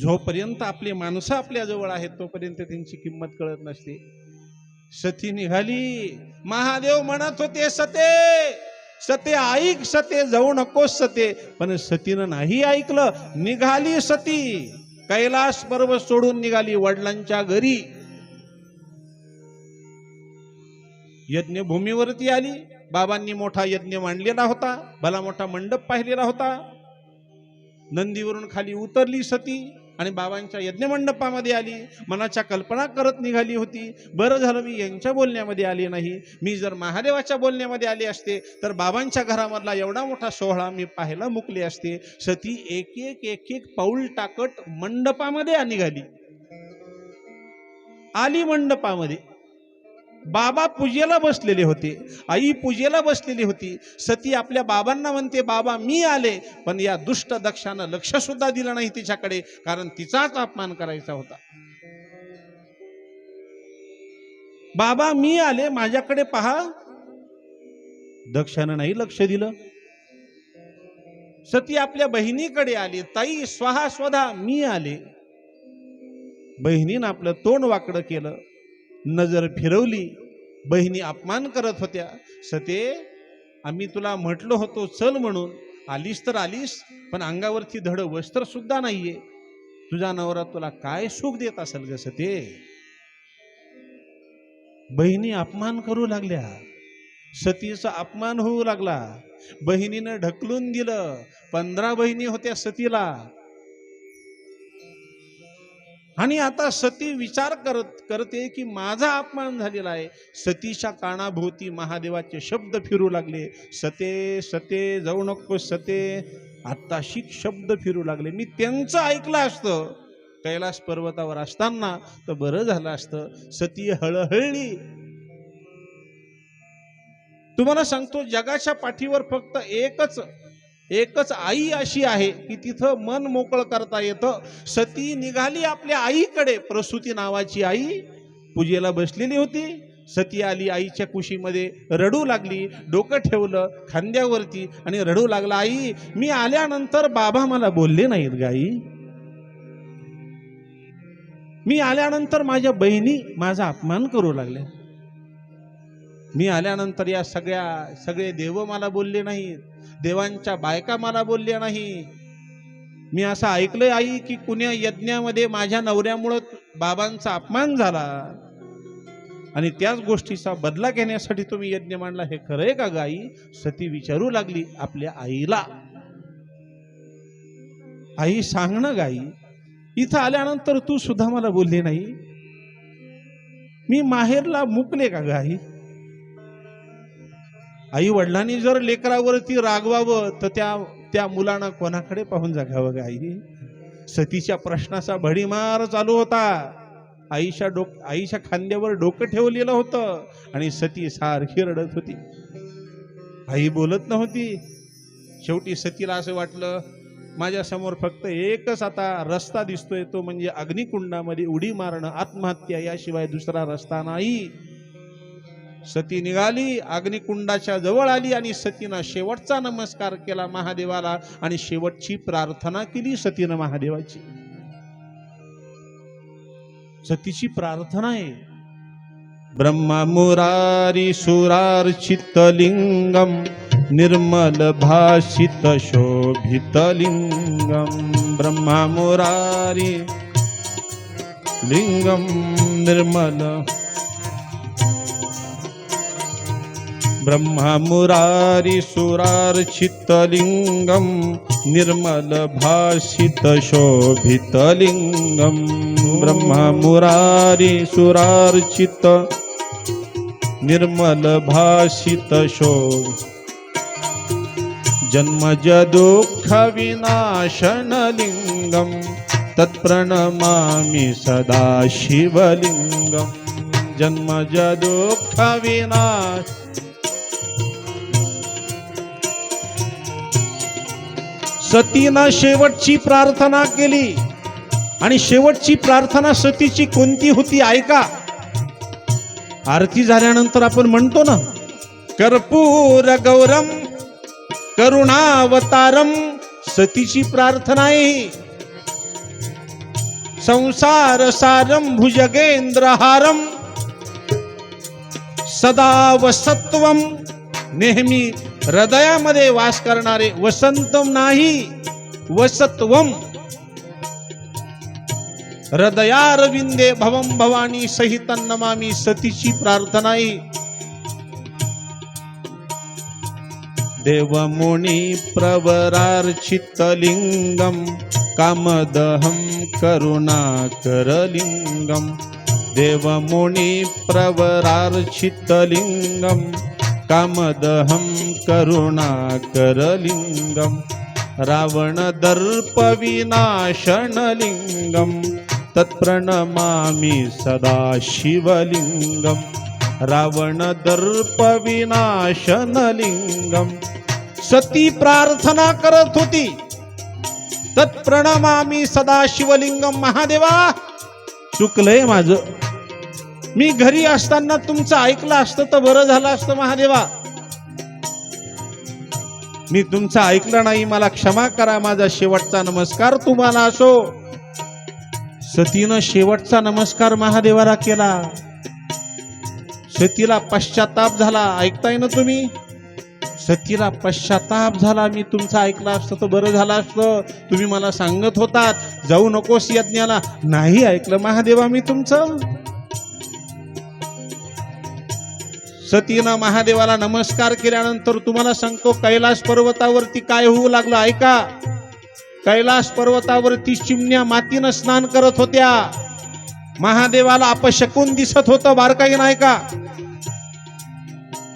जोपर्यंत आपली माणसं आपल्याजवळ आहेत तोपर्यंत त्यांची किंमत कळत नसते. सती निघाली महादेव म्हणत होते सते सते ऐक सते जाऊ नकोस सते. पण सतीनं नाही ऐकलं निघाली सती. कैलास पर्वत सोडून निघाली वडिलांच्या घरी. यज्ञभूमीवरती आली. बाबांनी मोठा यज्ञ मांडलेला होता भला मोठा मंडप पाहिलेला होता. नंदीवरून खाली उतरली सती. आणि बाबांच्या यज्ञमंडपामध्ये आली मनाच्या कल्पना करत निघाली होती. बरं झालं मी यांच्या बोलण्यामध्ये आली नाही. मी जर महादेवाच्या बोलण्यामध्ये आली असते तर बाबांच्या घरामधला एवढा मोठा सोहळा मी पाहायला मुकले असते. सती एक एक एक एक पाऊल टाकत मंडपामध्ये निघाली. आली मंडपामध्ये. बाबा पूजेला बसलेले होते आई पूजेला बसलेली होती. सती आपल्या बाबांना म्हणते बाबा मी आले पण या दुष्ट दक्षानं लक्ष सुद्धा दिलं नाही तिच्याकडे कारण तिचाच अपमान करायचा होता. बाबा मी आले माझ्याकडे पहा. दक्षानं नाही लक्ष दिलं. सती आपल्या बहिणीकडे आली ताई स्वहा स्वधा मी आले. बहिणीनं आपलं तोंड वाकडं केलं नजर फिरवली. बहिणी अपमान करत होत्या. सते आम्ही तुला म्हटलो होतो चल म्हणून. आलीस तर आलीस पण अंगावरती धड वस्त्र सुद्धा नाहीये. तुझा नवरा तुला काय सुख देत असेल ग सते? बहिणी अपमान करू लागल्या. सतीचा अपमान होऊ लागला. बहिणीनं ढकलून दिलं. पंधरा बहिणी होत्या सतीला. आणि आता सती विचार करत करते की माझा अपमान झालेला आहे. सतीच्या कानाभोवती महादेवाचे शब्द फिरू लागले. सते सते जाऊ नको सते. आत्ता शिक शब्द फिरू लागले. मी त्यांचं ऐकलं असतं. कैलास पर्वतावर असताना तर बरं झालं असतं. सती हळहळली. तुम्हाला सांगतो जगाच्या पाठीवर फक्त एकच एकच आई अशी आहे की तिथं मन मोकळं करता येतं. सती निघाली आपल्या आईकडे. प्रसूती नावाची आई पूजेला बसलेली होती. सती आली आईच्या कुशीमध्ये रडू लागली डोकं ठेवलं खांद्यावरती आणि रडू लागला आई मी आल्यानंतर बाबा मला बोलले नाहीत गाई मी आल्यानंतर माझ्या बहिणी माझा अपमान करू लागल्या. मी आल्यानंतर या सगळ्या सगळे देव मला बोलले नाहीत. देवांच्या बायका मला बोलल्या नाही. मी असं ऐकलंय आई की कुण्या यज्ञामध्ये माझ्या नवऱ्यामुळं बाबांचा अपमान झाला. आणि त्याच गोष्टीचा बदला घेण्यासाठी तुम्ही यज्ञ मांडला. हे खरंय का गाई सती विचारू लागली आपल्या आईला. आई सांग ना गाई इथं आल्यानंतर तू सुद्धा मला बोलली नाही. मी माहेरला मुकले का गाई आई वडिलांनी जर लेकरावरती रागवावं तर त्या त्या मुलांना कोणाकडे पाहून जगावं ग आई? सतीच्या प्रश्नाचा भडीमार चालू होता. आईच्या डोक आईच्या खांद्यावर डोकं ठेवलेलं होतं आणि सती सारखी रडत होती. आई बोलत नव्हती. शेवटी सतीला असं वाटलं माझ्यासमोर फक्त एकच आता रस्ता दिसतोय तो म्हणजे अग्निकुंडामध्ये उडी मारणं आत्महत्या याशिवाय दुसरा रस्ता नाही. सती निघाली अग्निकुंडाच्या जवळ आली आणि सतीनं शेवटचा नमस्कार केला महादेवाला आणि शेवटची प्रार्थना केली सतीनं महादेवाची. सतीची प्रार्थना आहे. ब्रह्मा मुरारी सुरार्चित लिंगम निर्मल भाषित शोभित लिंगम. ब्रह्मा मुरारी लिंगम निर्मल ब्रह्ममुरारिसुरार्चितलिङ्गं निर्मलभाषितशोभितलिङ्गं ब्रह्ममुरारिसुरार्चित निर्मलभाषितशो जन्मजदुःखविनाशनलिङ्गं तत्प्रणमामि सदा शिवलिङ्गं जन्मजदुःखविनाश सतीनं शेवटची प्रार्थना केली आणि शेवटची प्रार्थना सतीची कोणती होती ऐका आरती झाल्यानंतर आपण म्हणतो ना कर्पूर गौरम करुणावतारम सतीची प्रार्थना आहे ही. संसार सारम भुजगेंद्रहारम सदा वसत्वम नेहमी हृदयामध्ये वास करणारे वसंतम नाही वसत्वम. हृदयारविंदे भवम भवानी सहित नमामी सतीची प्रार्थना आहे देवमुनी प्रवरार्चितलिङ्गं कामदहं करुणाकरलिङ्गं. देवमुनि प्रवरार्चितलिङ्गं कामदहं करुणाकरलिङ्गं रावणदर्पविनाशनलिङ्गं तत्प्रणमामि सदा शिवलिङ्गं रावण सती प्रार्थना करत होती। तत्प्रणमामी सदा शिवलिंगम महादेवा चुकलंय माझं। मी घरी असताना तुमचं ऐकलं असतं तर बरं झालं असतं महादेवा. मी तुमचं ऐकलं नाही मला क्षमा करा माझा शेवटचा नमस्कार तुम्हाला असो. सतीनं शेवटचा नमस्कार महादेवाला केला. सतीला पश्चाताप झाला ऐकताय ना तुम्ही? सतीला पश्चाताप झाला मी तुमचं ऐकलं असतं तर बरं झालं असतं. तुम्ही मला सांगत होतात जाऊ नकोस यज्ञाला. नाही ऐकलं महादेवा मी तुमचं. सतीनं महादेवाला नमस्कार केल्यानंतर तुम्हाला सांगतो कैलास पर्वतावरती काय होऊ लागलं? ऐका. कैलास पर्वतावरती चिमण्या मातीनं स्नान करत होत्या. महादेवाला अपशकून दिसत होतं बारकाई नाही का?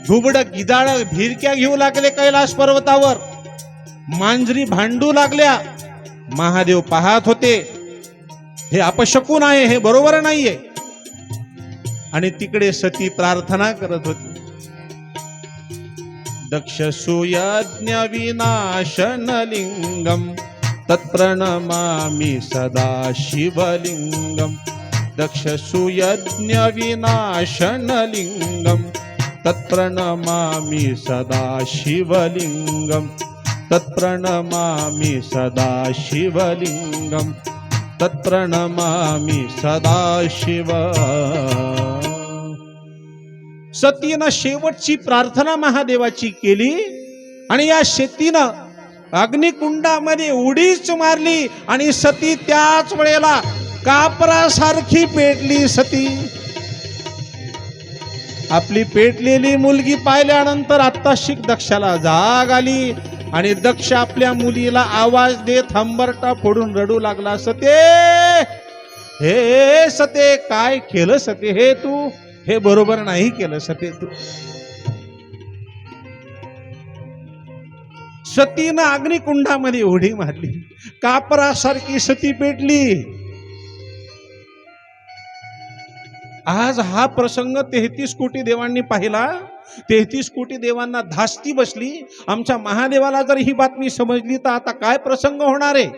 धुबड गिदाळ भिरक्या घेऊ लागले कैलास पर्वतावर. मांजरी भांडू लागल्या. महादेव पाहत होते. हे अपशकून आहे हे बरोबर नाहीये. आणि तिकडे सती प्रार्थना करत होती. दक्षसूयज्ञविनाशनलिङ्गं तत्प्रणमामि सदा शिवलिङ्गं दक्षशुयज्ञविनाशनलिङ्गं तत्प्रणमामि सदा शिवलिङ्गं तत्प्रणमामि सदा शिवलिङ्गं तत्प्रणमामि सदा सदाशिव सतीनं शेवटची प्रार्थना महादेवाची केली आणि या शेतीनं अग्निकुंडामध्ये उडीच मारली आणि सती त्याच वेळेला कापरासारखी पेटली सती. आपली पेटलेली मुलगी पाहिल्यानंतर आत्ता शिक दक्षाला जाग आली आणि दक्ष आपल्या मुलीला आवाज देत हंबरटा फोडून रडू लागला सते हे सते काय केलं सते हे तू? हे बरोबर नाही केलं सती तू सतीनं अग्निकुंडामध्ये उडी मारली. कापरासारखी सती पेटली. आज हा प्रसंग तेहतीस कोटी देवांनी पाहिला. तेहतीस कोटी देवांना धास्ती बसली. आमच्या महादेवाला जर ही बातमी समजली तर आता काय प्रसंग होणार आहे?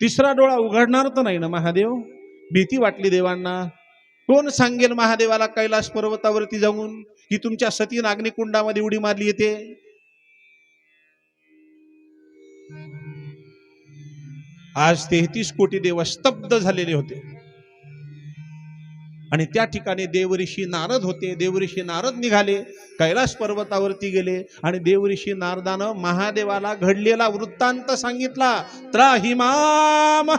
तिसरा डोळा उघडणार तर नाही ना महादेव? भीती वाटली देवांना. कोण सांगेल महादेवाला कैलास पर्वतावरती जाऊन की तुमच्या सती अग्निकुंडामध्ये उडी मारली येते? आज तेहतीस कोटी देव स्तब्ध झालेले होते. आणि त्या ठिकाणी देवऋषी नारद होते. देवऋषी नारद निघाले कैलास पर्वतावरती गेले आणि देवऋषी नारदानं महादेवाला घडलेला वृत्तांत सांगितला. त्राहिमाम!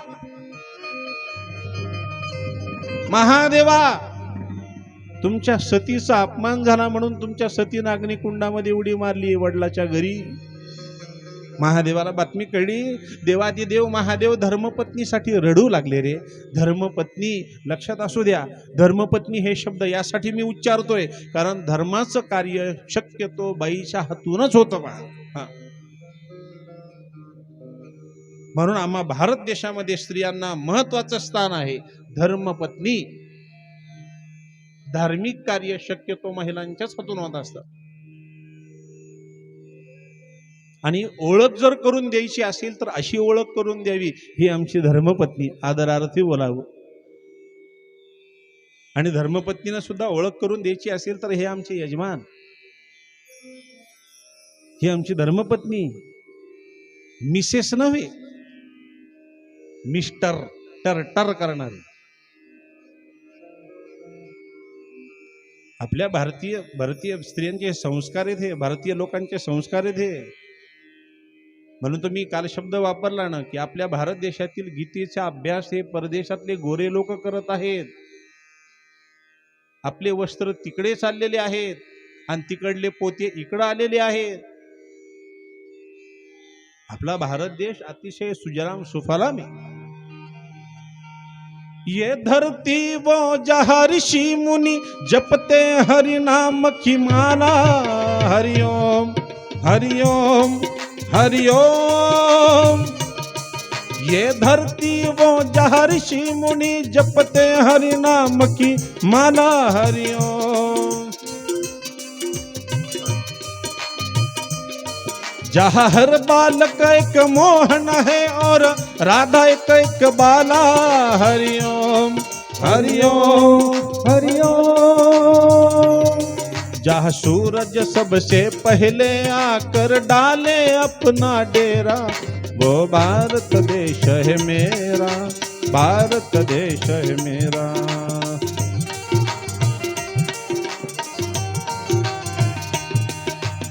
महादेवा तुमच्या सतीचा अपमान झाला म्हणून तुमच्या सतीनं कुंडामध्ये उडी मारली वडिलाच्या घरी. महादेवाला बातमी कळली देवादिदेव महादेव धर्मपत्नीसाठी रडू लागले रे. धर्मपत्नी लक्षात असू द्या धर्मपत्नी हे शब्द यासाठी मी उच्चारतोय कारण धर्माचं कार्य शक्यतो बाईच्या हातूनच होतं बा. हा. म्हणून आम्हा भारत देशामध्ये स्त्रियांना महत्वाचं स्थान आहे. धर्मपत्नी. धार्मिक कार्य शक्यतो महिलांच्याच हातून होत असतं. आणि ओळख जर करून द्यायची असेल तर अशी ओळख करून द्यावी ही आमची धर्मपत्नी. आदरार्थी बोलावं. आणि धर्मपत्नीनं सुद्धा ओळख करून द्यायची असेल तर हे आमचे यजमान. ही आमची धर्मपत्नी. मिसेस नव्हे मिस्टर टर टर करणारी. आपल्या भारतीय भारतीय स्त्रियांचे संस्कार आहेत हे भारतीय लोकांचे संस्कार आहेत हे. म्हणून तर मी काल शब्द वापरला ना की आपल्या भारत देशातील गीतेचा अभ्यास हे परदेशातले गोरे लोक करत आहेत. आपले वस्त्र तिकडे चाललेले आहेत आणि तिकडले पोते इकडं आलेले आहेत. आपला भारत देश अतिशय सुजलाम सुफलाम आहे. ये धरती वो जहाँ ऋषि मुनि जपते हरि नाम की माला। हरिओम हरिओम हरिओम। ये धरती वो जहाँ ऋषि मुनि जपते हरि नाम की माला। हरिओम। जहाँ हर बालक एक मोहन है और राधा एक एक बाला। हरिओम हरिओम हरिओम जहाँ सूरज सबसे पहले आकर डाले अपना डेरा, वो भारत देश है मेरा, भारत देश है मेरा।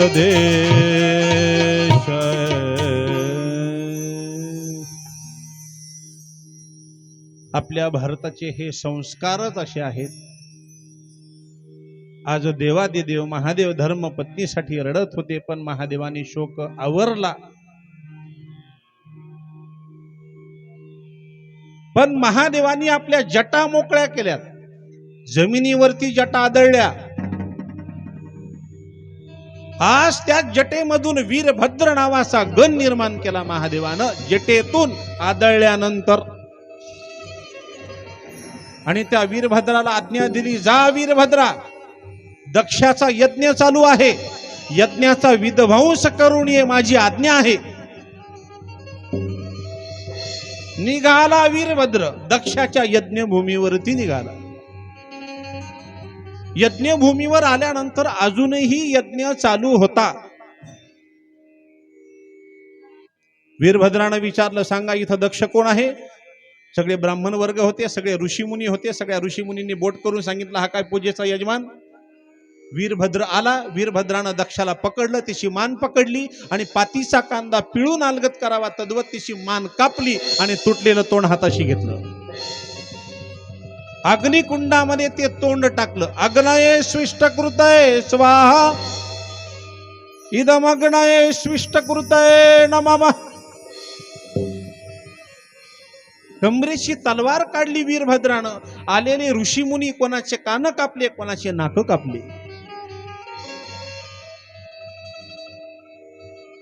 देश आपल्या भारताचे हे संस्कारच असे आहेत. आज देवादिदेव महादेव धर्म पत्नीसाठी रडत होते पण महादेवाने शोक आवरला. पण महादेवानी आपल्या जटा मोकळ्या केल्यात. जमिनीवरती जटा आदळल्या. आज त्या जटेमधून वीरभद्र नावाचा गण निर्माण केला महादेवानं जटेतून आदळल्यानंतर. आणि त्या वीरभद्राला आज्ञा दिली जा वीरभद्रा दक्षाचा यज्ञ चालू आहे. यज्ञाचा विध्वंस करून ये माझी आज्ञा आहे. निघाला वीरभद्र दक्षाच्या यज्ञभूमीवरती निघाला. यज्ञभूमीवर आल्यानंतर अजूनही यज्ञ चालू होता. वीरभद्रानं विचारलं सांगा इथं दक्ष कोण आहे? सगळे ब्राह्मण वर्ग होते सगळे ऋषीमुनी होते सगळ्या ऋषीमुनींनी बोट करून सांगितलं हा काय पूजेचा यजमान? वीरभद्र आला वीरभद्रानं दक्षाला पकडलं तिची मान पकडली आणि पातीचा कांदा पिळून अलगत करावा तद्वत तिची मान कापली आणि तुटलेलं तोंड हाताशी घेतलं. अग्निकुंडामध्ये ते तोंड टाकलं. अग्नये स्विष्टकृतय स्वाहा. इदम अग्नये स्विष्ट कमरेची तलवार काढली वीरभद्रानं. आलेले ऋषीमुनी कोणाचे कान कापले कोणाचे नाक कापले.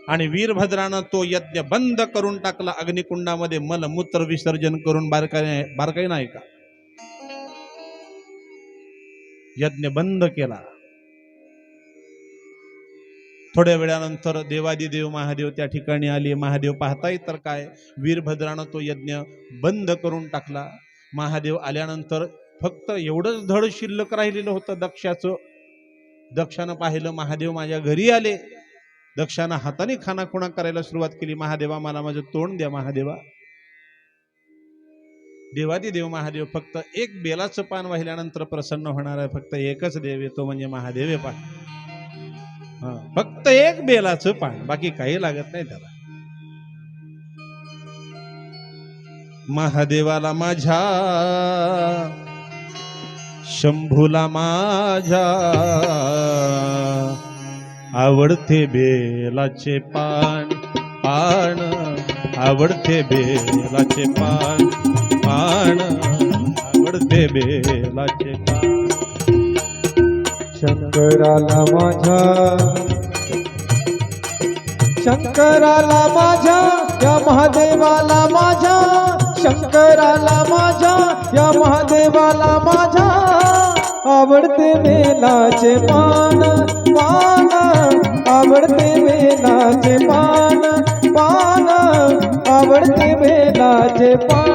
आणि वीरभद्रानं तो यज्ञ बंद करून टाकला. अग्निकुंडामध्ये मलमूत्र विसर्जन करून बारकाई बारकाई नाही का यज्ञ बंद केला. थोड्या वेळानंतर देवादिदेव महादेव त्या ठिकाणी आले. महादेव पाहताय तर काय? वीरभद्रानं तो यज्ञ बंद करून टाकला. महादेव आल्यानंतर फक्त एवढंच धड शिल्लक राहिलेलं होतं दक्षाचं. दक्षानं पाहिलं महादेव माझ्या घरी आले. दक्षानं हाताने खानाखुणा करायला सुरुवात केली. महादेवा मला माझं तोंड द्या महादेवा. देवादिदेव महादेव फक्त एक बेलाचं पान वाहिल्यानंतर प्रसन्न होणार आहे. फक्त एकच देव येतो म्हणजे महादेव आहे पान. फक्त एक बेलाचं पान बाकी काही लागत नाही त्याला. महादेवाला माझ्या शंभूला माझ्या आवडते बेलाचे पान पान आवडते बेलाचे पान. पान आवडते बेलाचे पान शंकराला माझ्या शंकराला माझ्या या महादेवाला माझ्या शंकराला माझ्या या महादेवाला माझ्या. आवडते मेलाचे पान पान आवडते मेलाचे पान पान आवडते मेलाचे पान.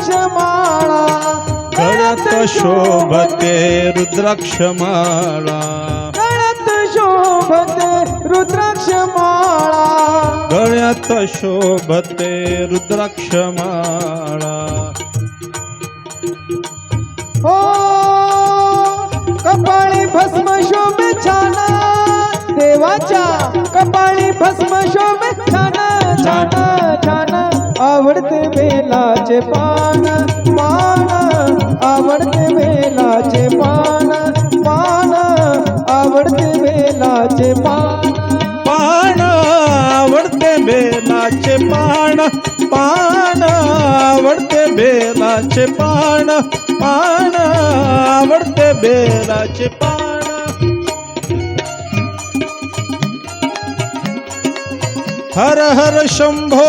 रुद्राक्ष माळा गळ्यात शोभते रुद्राक्ष माळा गळ्यात शोभते रुद्राक्ष माळा गळ्यात शोभते रुद्राक्ष माळा हो कपाळी भस्म आवडते बेलाचे पान पान आवडते बेलाचे पान. हर हर शंभो.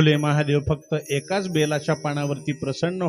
भोले महादेव फक्त एकाच बेलाच्या पानावरती प्रसन्न